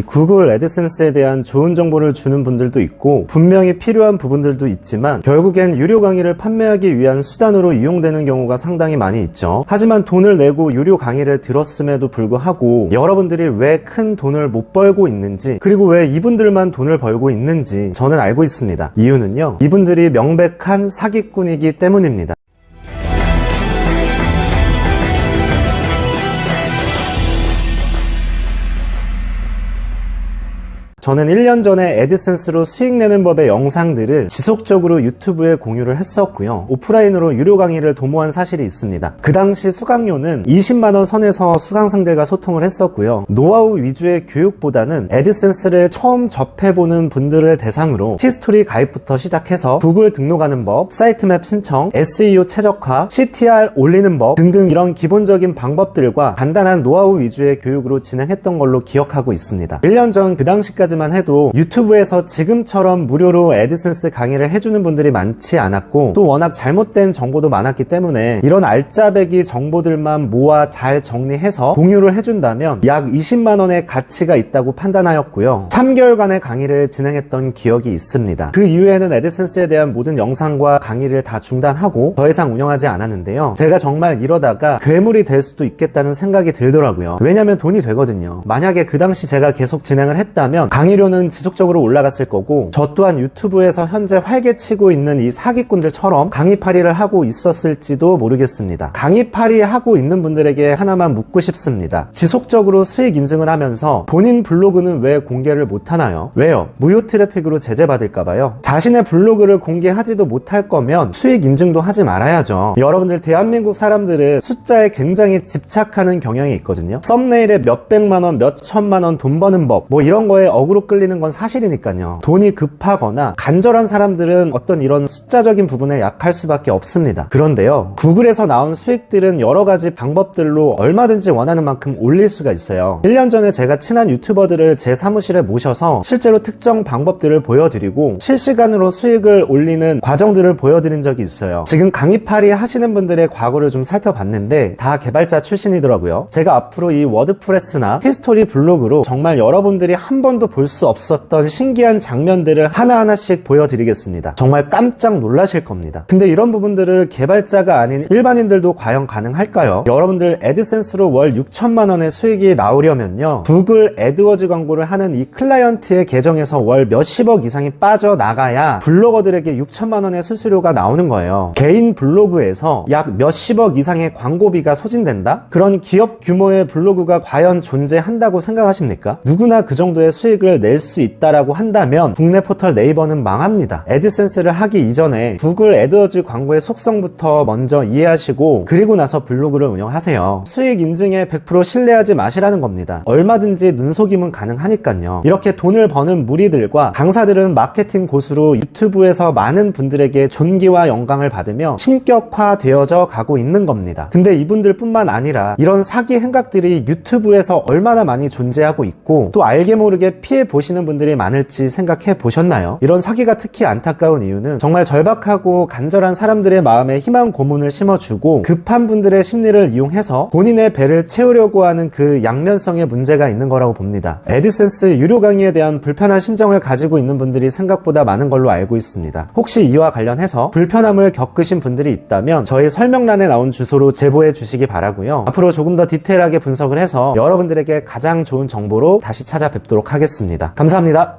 이 구글 애드센스에 대한 좋은 정보를 주는 분들도 있고 분명히 필요한 부분들도 있지만 결국엔 유료 강의를 판매하기 위한 수단으로 이용되는 경우가 상당히 많이 있죠. 하지만 돈을 내고 유료 강의를 들었음에도 불구하고 여러분들이 왜 큰 돈을 못 벌고 있는지 그리고 왜 이분들만 돈을 벌고 있는지 저는 알고 있습니다. 이유는요. 이분들이 명백한 사기꾼이기 때문입니다. 저는 1년 전에 애드센스로 수익 내는 법의 영상들을 지속적으로 유튜브에 공유를 했었고요. 오프라인으로 유료 강의를 도모한 사실이 있습니다. 그 당시 수강료는 20만원 선에서 수강생들과 소통을 했었고요. 노하우 위주의 교육보다는 애드센스를 처음 접해보는 분들을 대상으로 티스토리 가입부터 시작해서 구글 등록하는 법, 사이트맵 신청, SEO 최적화, CTR 올리는 법 등등 이런 기본적인 방법들과 간단한 노하우 위주의 교육으로 진행했던 걸로 기억하고 있습니다. 1년 전 그 당시까지 만 해도 유튜브에서 지금처럼 무료로 애드센스 강의를 해주는 분들이 많지 않았고 또 워낙 잘못된 정보도 많았기 때문에 이런 알짜배기 정보들만 모아 잘 정리해서 공유를 해준다면 약 20만원의 가치가 있다고 판단하였고요. 3개월간의 강의를 진행했던 기억이 있습니다. 그 이후에는 애드센스에 대한 모든 영상과 강의를 다 중단하고 더 이상 운영하지 않았는데요. 제가 정말 이러다가 괴물이 될 수도 있겠다는 생각이 들더라고요. 왜냐면 돈이 되거든요. 만약에 그 당시 제가 계속 진행을 했다면 강의료는 지속적으로 올라갔을 거고 저 또한 유튜브에서 현재 활개치고 있는 이 사기꾼들처럼 강의팔이를 하고 있었을지도 모르겠습니다. 강의팔이 하고 있는 분들에게 하나만 묻고 싶습니다. 지속적으로 수익 인증을 하면서 본인 블로그는 왜 공개를 못하나요? 왜요? 무료 트래픽으로 제재받을까봐요. 자신의 블로그를 공개하지도 못할 거면 수익 인증도 하지 말아야죠. 여러분들 대한민국 사람들은 숫자에 굉장히 집착하는 경향이 있거든요. 썸네일에 몇백만 원, 몇천만 원 돈 버는 법, 뭐 이런 거에 억으로 끌리는 건 사실이니까요. 돈이 급하거나 간절한 사람들은 어떤 이런 숫자적인 부분에 약할 수밖에 없습니다. 그런데요, 구글에서 나온 수익들은 여러 가지 방법들로 얼마든지 원하는 만큼 올릴 수가 있어요. 1년 전에 제가 친한 유튜버들을 제 사무실에 모셔서 실제로 특정 방법들을 보여드리고 실시간으로 수익을 올리는 과정들을 보여드린 적이 있어요. 지금 강의팔이 하시는 분들의 과거를 좀 살펴봤는데 다 개발자 출신이더라고요. 제가 앞으로 이 워드프레스나 티스토리 블로그로 정말 여러분들이 한 번도 볼수 없었던 신기한 장면들을 하나하나씩 보여드리겠습니다. 정말 깜짝 놀라실 겁니다. 근데 이런 부분들을 개발자가 아닌 일반인들도 과연 가능할까요? 여러분들 애드센스로 월 6천만 원의 수익이 나오려면요. 구글 애드워즈 광고를 하는 이 클라이언트의 계정에서 월 몇십억 이상이 빠져나가야 블로거들에게 6천만 원의 수수료가 나오는 거예요. 개인 블로그에서 약 몇십억 이상의 광고비가 소진된다? 그런 기업 규모의 블로그가 과연 존재한다고 생각하십니까? 누구나 그 정도의 수익을 낼 수 있다라고 한다면 국내 포털 네이버는 망합니다. 애드센스를 하기 이전에 구글 애드워즈 광고의 속성부터 먼저 이해하시고 그리고 나서 블로그를 운영하세요. 수익 인증에 100% 신뢰하지 마시라는 겁니다. 얼마든지 눈속임은 가능하니까요. 이렇게 돈을 버는 무리들과 강사들은 마케팅 고수로 유튜브에서 많은 분들에게 존귀와 영광을 받으며 신격화되어져 가고 있는 겁니다. 근데 이분들 뿐만 아니라 이런 사기 행각들이 유튜브에서 얼마나 많이 존재하고 있고 또 알게 모르게 피해 보시는 분들이 많을지 생각해 보셨나요? 이런 사기가 특히 안타까운 이유는 정말 절박하고 간절한 사람들의 마음에 희망 고문을 심어주고 급한 분들의 심리를 이용해서 본인의 배를 채우려고 하는 그 양면성의 문제가 있는 거라고 봅니다. 애드센스 유료 강의에 대한 불편한 심정을 가지고 있는 분들이 생각보다 많은 걸로 알고 있습니다. 혹시 이와 관련해서 불편함을 겪으신 분들이 있다면 저희 설명란에 나온 주소로 제보해 주시기 바라고요. 앞으로 조금 더 디테일하게 분석을 해서 여러분들에게 가장 좋은 정보로 다시 찾아뵙도록 하겠 습니다. 감사합니다.